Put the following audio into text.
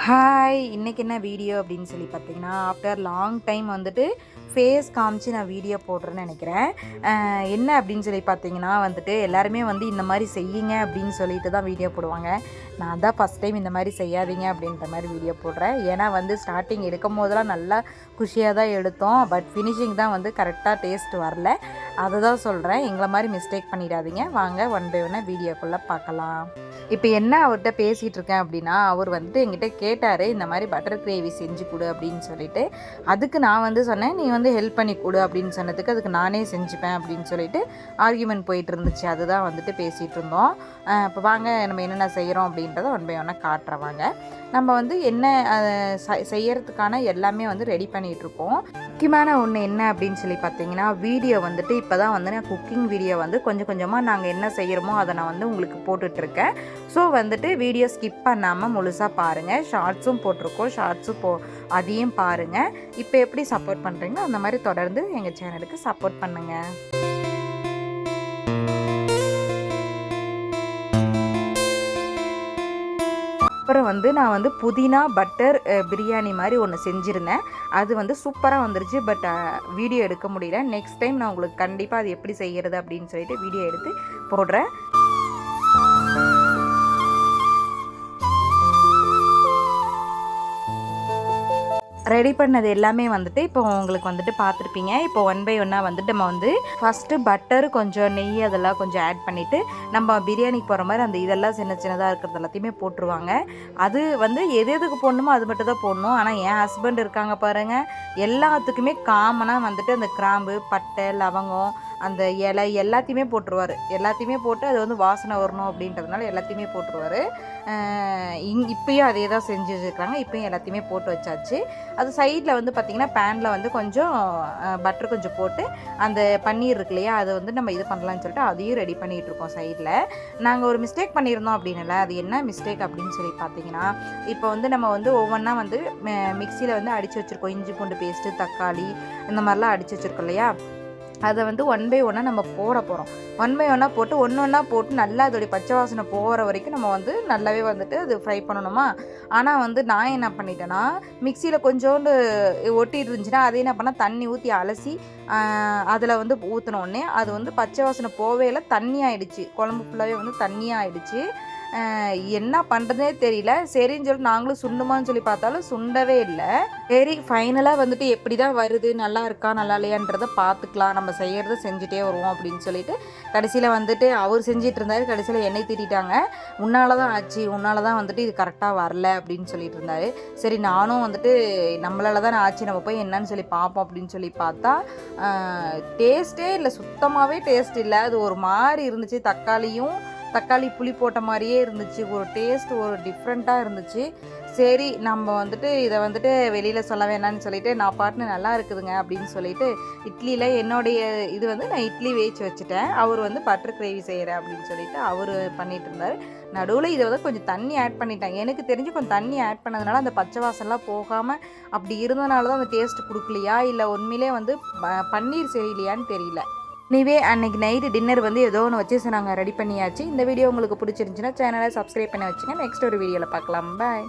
Hi இன்றைக்கி என்ன video அப்படின்னு சொல்லி பார்த்தீங்கன்னா ஆஃப்டர் லாங் டைம் வந்துட்டு ஃபேஸ் காமிச்சு நான் வீடியோ போடுறேன்னு நினைக்கிறேன். என்ன அப்படின்னு சொல்லி பார்த்தீங்கன்னா வந்துட்டு எல்லாருமே வந்து இந்த மாதிரி செய்யுங்க அப்படின்னு சொல்லிட்டு தான் வீடியோ போடுவாங்க. நான் தான் ஃபஸ்ட் டைம் இந்த மாதிரி செய்யாதீங்க அப்படின்ற மாதிரி வீடியோ போடுறேன். ஏன்னா வந்து ஸ்டார்டிங் எடுக்கும் போதெல்லாம் நல்லா குஷியாக தான் எடுத்தோம். பட் ஃபினிஷிங் தான் வந்து கரெக்டாக டேஸ்ட் வரல. அதை தான் சொல்கிறேன் எங்களை மாதிரி மிஸ்டேக் பண்ணிடாதீங்க. வாங்க ஒன் பை ஒன்னாக வீடியோக்குள்ளே பார்க்கலாம். இப்போ என்ன அவர்கிட்ட பேசிகிட்டு இருக்கேன் அப்படின்னா அவர் வந்துட்டு என்கிட்ட கேட்டார் இந்த மாதிரி பட்டர் கிரேவி செஞ்சு கொடு அப்படின்னு சொல்லிட்டு. அதுக்கு நான் வந்து சொன்னேன் நீ வந்து ஹெல்ப் பண்ணி கொடு அப்படின்னு சொன்னதுக்கு அதுக்கு நானே செஞ்சுப்பேன் அப்படின்னு சொல்லிட்டு ஆர்கியூமெண்ட் போயிட்டு இருந்துச்சு. அதுதான் வந்துட்டு பேசிகிட்டு இருந்தோம். இப்போ வாங்க நம்ம என்னென்ன செய்கிறோம் அப்படின்றத ஒன் பை ஒன்னாக காட்டுறவாங்க நம்ம வந்து என்ன செய்யறதுக்கான எல்லாமே வந்து ரெடி பண்ணிகிட்டு இருக்கோம். முக்கியமான ஒன்று என்ன அப்படின்னு சொல்லி பார்த்தீங்கன்னா வீடியோ வந்துட்டு இப்போ தான் வந்து நான் குக்கிங் வீடியோ வந்து கொஞ்சம் கொஞ்சமாக நாங்கள் என்ன செய்கிறோமோ அதை நான் வந்து உங்களுக்கு போட்டுட்ருக்கேன் ஸோ வந்துட்டு வீடியோ ஸ்கிப் பண்ணாமல் முழுசாக பாருங்கள் ஷார்ட்ஸும் போட்டிருக்கோம். ஷார்ட்ஸும் போ அதையும் பாருங்கள் இப்போ எப்படி சப்போர்ட் பண்ணுறீங்களோ அந்த மாதிரி தொடர்ந்து எங்கள் சேனலுக்கு சப்போர்ட் பண்ணுங்கள் அப்புறம் வந்து நான் வந்து புதினா பட்டர் பிரியாணி மாதிரி ஒன்று செஞ்சுருந்தேன். அது வந்து சூப்பராக வந்துருச்சு. பட் வீடியோ எடுக்க முடியல. நெக்ஸ்ட் டைம் நான் உங்களுக்கு கண்டிப்பாக அது எப்படி செய்கிறது அப்படின்னு சொல்லிட்டு வீடியோ எடுத்து போடுறேன். ரெடி பண்ணது எல்லாமே வந்துட்டு இப்போ உங்களுக்கு வந்துட்டு பார்த்துருப்பீங்க. இப்போ ஒன் பை ஒன்னாக வந்துட்டு நம்ம வந்து ஃபஸ்ட்டு பட்டர் கொஞ்சம் நெய் அதெல்லாம் கொஞ்சம் ஆட் பண்ணிவிட்டு நம்ம பிரியாணிக்கு போகிற மாதிரி அந்த இதெல்லாம் சின்ன சின்னதாக இருக்கிறது எல்லாத்தையுமே போட்டுருவாங்க. அது வந்து எது எதுக்கு போடணுமோ அது மட்டும் தான் போடணும். ஆனால் என் ஹஸ்பண்ட் இருக்காங்க பாருங்கள் எல்லாத்துக்குமே காமனாக வந்துட்டு அந்த கிராம்பு பட்டை லவங்கம் அந்த இலை எல்லாத்தையுமே போட்டுருவார். எல்லாத்தையுமே போட்டு அது வந்து வாசனை வரணும் அப்படின்றதுனால எல்லாத்தையுமே போட்டுருவார். இங் இப்பயும் அதே தான் செஞ்சு வச்சுருக்காங்க இப்பயும் எல்லாத்தையுமே போட்டு வச்சாச்சு. அது சைடில் வந்து பார்த்திங்கன்னா பேனில் வந்து கொஞ்சம் பட்டர் கொஞ்சம் போட்டு அந்த பன்னீர் இருக்கு இல்லையா அதை வந்து நம்ம இது பண்ணலாம்னு சொல்லிட்டு அதையும் ரெடி பண்ணிகிட்ருக்கோம் சைடில் நாங்கள் ஒரு மிஸ்டேக் பண்ணியிருந்தோம் அப்படின்னல அது என்ன மிஸ்டேக் அப்படின்னு சொல்லி பார்த்தீங்கன்னா இப்போ வந்து நம்ம வந்து ஒவ்வொன்றா வந்து மிக்சியில் வந்து அடித்து வச்சுருக்கோம். இஞ்சி பூண்டு பேஸ்ட்டு தக்காளி இந்த மாதிரிலாம் அடித்து வச்சுருக்கோம் இல்லையா? அதை வந்து ஒன் பை ஒன்னாக நம்ம போட போகிறோம் ஒன் பை ஒன்னாக போட்டு ஒன்று ஒன்றா போட்டு நல்லா அதோடைய பச்சை வாசனை போகிற வரைக்கும் நம்ம வந்து நல்லாவே வந்துட்டு அது ஃப்ரை பண்ணணுமா? ஆனால் வந்து நான் என்ன பண்ணிட்டேன்னா மிக்சியில் கொஞ்சோண்டு ஒட்டிட்டு இருந்துச்சுன்னா அதை என்ன பண்ணால் தண்ணி ஊற்றி அலசி அதில் வந்து ஊற்றினோடனே அது வந்து பச்சை வாசனை போவே இல்லை தண்ணி ஆகிடுச்சு குழம்பு ஃபுல்லாகவே வந்து தண்ணியாக ஆகிடுச்சு என்ன பண்ணுறதே தெரியல. சரின்னு சொல்லி நாங்களும் சுண்டுமான்னு சொல்லி பார்த்தாலும் சுண்டவே இல்லை. சரி ஃபைனலாக வந்துட்டு எப்படி தான் வருது நல்லா இருக்கா நல்லா இல்லையான்றதை பார்த்துக்கலாம். நம்ம செய்கிறத செஞ்சுட்டே வருவோம் அப்படின்னு சொல்லிட்டு கடைசியில் வந்துட்டு அவர் செஞ்சிட்டு இருந்தார். கடைசியில் என்னை திட்டாங்க உன்னால தான் ஆச்சு உன்னால தான் வந்துட்டு இது கரெக்டாக வரல அப்படின்னு சொல்லிட்டு இருந்தார். சரி நானும் வந்துட்டு நம்மளால தான் ஆச்சு நம்ம போய் என்னன்னு சொல்லி பார்ப்போம் அப்படின்னு சொல்லி பார்த்தா டேஸ்ட்டே இல்லை. சுத்தமாகவே டேஸ்ட் இல்லை. அது ஒரு மாதிரி இருந்துச்சு. தக்காளியும் தக்காளி புளி போட்ட மாதிரியே இருந்துச்சு. ஒரு டேஸ்ட் ஒரு டிஃப்ரெண்ட்டாக இருந்துச்சு. சரி நம்ம வந்துட்டு இதை வந்துட்டு வெளியில் சொல்ல வேணாம்னு சொல்லிட்டு நான் பாட்டுன்னு நல்லா இருக்குதுங்க அப்படின்னு சொல்லிட்டு இட்லியில் என்னுடைய இது வந்து நான் இட்லி வேச்சு வச்சுட்டேன். அவர் வந்து பட்டர் கிரேவி செய்கிறேன் அப்படின்னு சொல்லிட்டு அவர் பண்ணிகிட்டு இருந்தார். நடுவில் இதை வந்து கொஞ்சம் தண்ணி ஆட் பண்ணிட்டாங்க எனக்கு தெரிஞ்சு கொஞ்சம் தண்ணி ஆட் பண்ணதுனால அந்த பச்சை வாசம்லாம் போகாமல் அப்படி இருந்தனால தான் அந்த டேஸ்ட் கொடுக்கலையா? இல்லை உண்மையிலே வந்து ப- பன்னீர் சரியில்லையான்னு தெரியல. நீவே அன்னைக்கு நைட்டு டின்னர் வந்து ஏதோ ஒன்று வச்சு நாங்கள் ரெடி பண்ணியாச்சு. இந்த வீடியோ உங்களுக்கு பிடிச்சிருந்துச்சுன்னா சேனலை சப்ஸ்கிரைப் பண்ணி வச்சுங்க. நெக்ஸ்ட் ஒரு வீடியோவில் பார்க்கலாம். பாய்